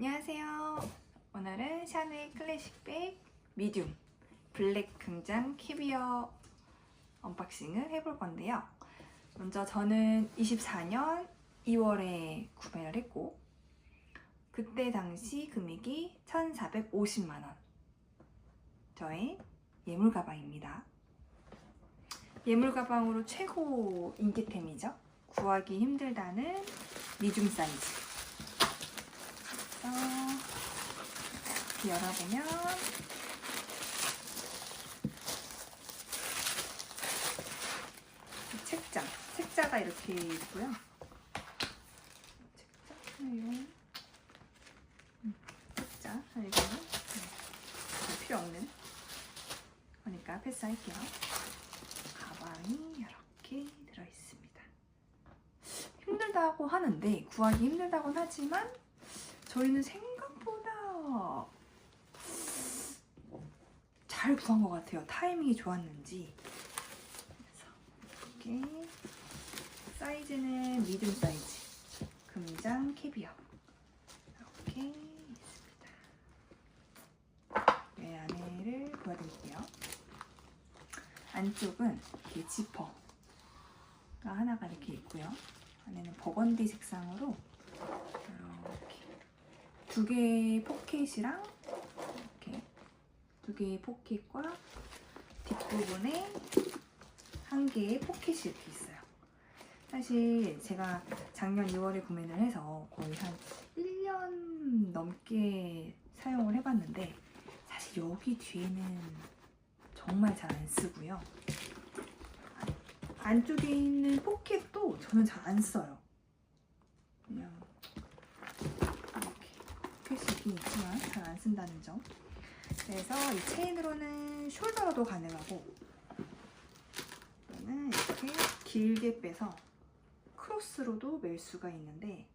안녕하세요. 오늘은 샤넬 클래식백 미디움 블랙 금장 캐비어 언박싱을 해볼 건데요. 먼저 저는 24년 2월에 구매를 했고 그때 당시 금액이 1,450만 원. 저의 예물 가방입니다. 예물 가방으로 최고 인기템이죠. 구하기 힘들다는 미중 사이즈. 그래서 열어보면 이 책장, 책자가 이렇게 있고요. 책자요. 음, 책자 그리고 네, 필요 없는 거니까 패스할게요. 가방이 이렇게 들어있습니다. 힘들다고 하는데 구하기 힘들다곤 하지만 저희는 생각보다 잘 구한 것 같아요. 타이밍이 좋았는지. 그래서 이렇게 사이즈는 미디움 사이즈. 금장 캐비어. 이렇게 있습니다. 네, 안에를 보여드릴게요. 안쪽은 이렇게 지퍼가 하나가 이렇게 있고요. 안에는 버건디 색상으로 이렇게 두 개의 포켓이랑 두 개의 포켓과 뒷부분에 한 개의 포켓이 이렇게 있어요. 사실 제가 작년 2월에 구매를 해서 거의 한 1년 넘게 사용을 해봤는데 사실 여기 뒤에는 정말 잘 안 쓰고요. 안쪽에 있는 포켓도 저는 잘 안 써요. 그냥 이렇게 표시 있긴 있지만 잘 안 쓴다는 점. 그래서 이 체인으로는 숄더로도 가능하고 또는 이렇게 길게 빼서 크로스로도 멜 수가 있는데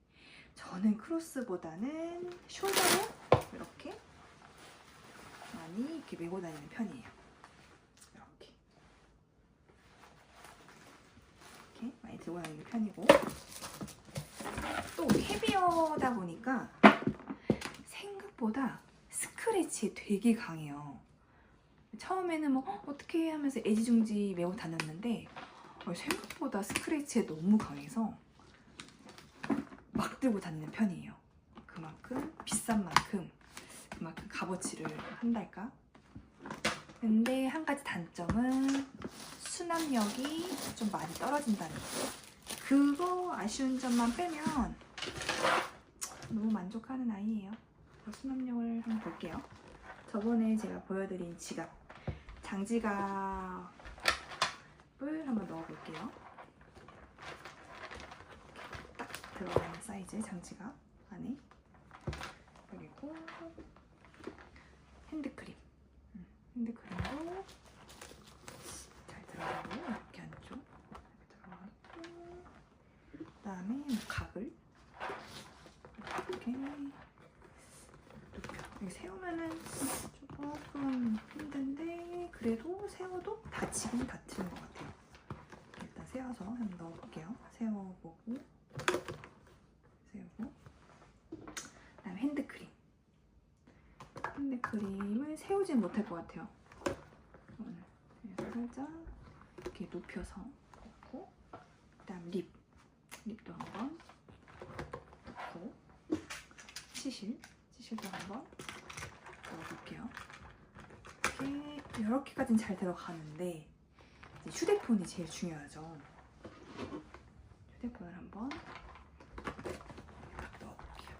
저는 크로스보다는 숄더로 이렇게 많이 이렇게 메고 다니는 편이에요. 이렇게 이렇게 많이 들고 다니는 편이고 또 캐비어다 보니까 생각보다 스크래치 되게 강해요. 처음에는 뭐 어, 어떻게 하면서 애지중지 메고 다녔는데 어, 생각보다 스크래치에 너무 강해서 막 들고 다니는 편이에요. 그만큼 비싼 만큼 그만큼 값어치를 한달까? 근데 한 가지 단점은 수납력이 좀 많이 떨어진다는 거. 그거 아쉬운 점만 빼면 너무 만족하는 아이예요. 수납력을 한번 볼게요. 저번에 제가 보여드린 지갑, 장지갑을 한번 넣어볼게요. 딱 들어가는 사이즈의 장지갑 안에. 그리고 핸드크림, 음, 핸드크림도 잘 들어가고 이렇게 안쪽. 이렇게 들어가고. 그다음에 뭐 각을 이렇게 높 여. 여기 세우면은 조금 힘든데 그래도 세워도 다치긴 다치는 것 같아요. 일단 세워서 한번 넣어볼게요. 세워보고 세우고 그다음에 핸드크림. 핸드크림을 세우진 못할 것 같아요. 살짝 이렇게 높여서 넣고 그다음 립. 립도 한번 넣고 치실 치실도 한번 넣어볼게요. 이렇게 이렇게까지는 잘 들어가는데 휴대폰이 제일 중요하죠. 휴대폰을 한번 넣어볼게요.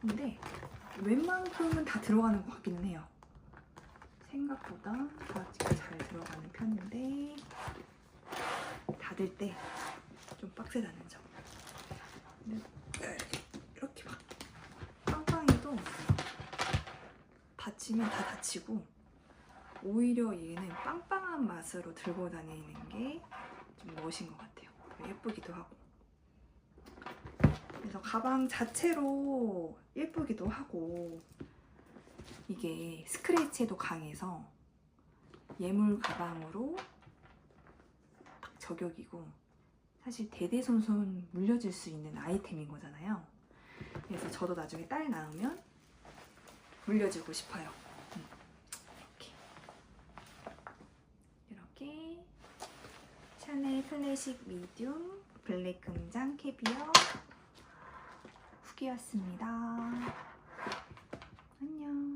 근데 웬만큼은 다 들어가는 것 같기는 해요. 생각보다 바지가 잘 들어가는 편인데 닫을 때 좀 빡세다는 점. 이렇게 막 빵빵해도 닫히면 다 닫히고 오히려 얘는 빵빵한 맛으로 들고 다니는 게 좀 멋인 것 같아요. 예쁘기도 하고. 그래서 가방 자체로 예쁘기도 하고 이게 스크래치에도 강해서 예물 가방으로 딱 저격이고 사실 대대손손 물려질 수 있는 아이템인 거잖아요. 그래서 저도 나중에 딸 낳으면 물려주고 싶어요. 이렇게 샤넬 클래식 미디움 블랙 금장 캐비어 후기였습니다. 안녕.